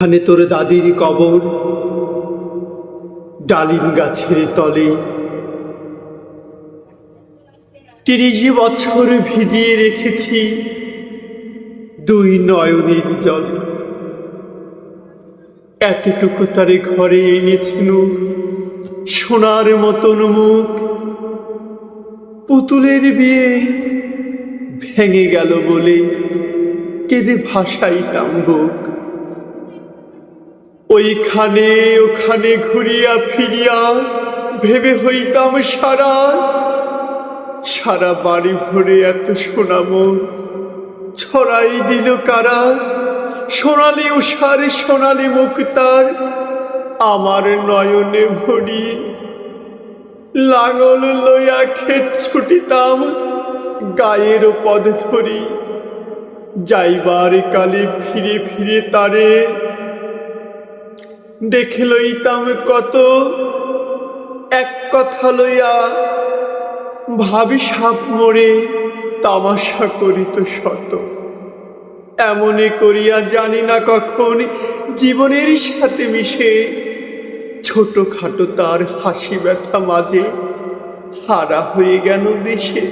এখানে তোর দাদির কবর, ডালিম গাছের তলে। তিরিশ বছর ভিজিয়ে রেখেছি দুই নয়নের জলে। এতটুকু তারে ঘরে এনেছিল সোনার মতন মুখ। পুতুলের বিয়ে ভেঙে গেল বলে কেঁদে ভাসাইতাম বুক। ওইখানে, ওখানে ঘুরিয়া ফিরিয়া ভেবে হইতাম সারা। সারা বাড়ি ভরে এত সোনামন ছড়াই দিল কারা? সোনালি উষার, সোনালি মুক্তার আমার নয়নে ভরি। লাঙল লইয়া ক্ষেত ছুটিতাম, গায়ের পদ ধরি। যাইবার কালে ফিরে ফিরে তারে দেখে লইতাম কত। এক কথা লইয়া ভাবি সাপ মোড়ে তামাশা করিত শত। এমনে করিয়া জানি না কখন জীবনের সাথে মিশে ছোট খাটো তার হাসি ব্যথা মাঝে হারা হয়ে গেল দেশে।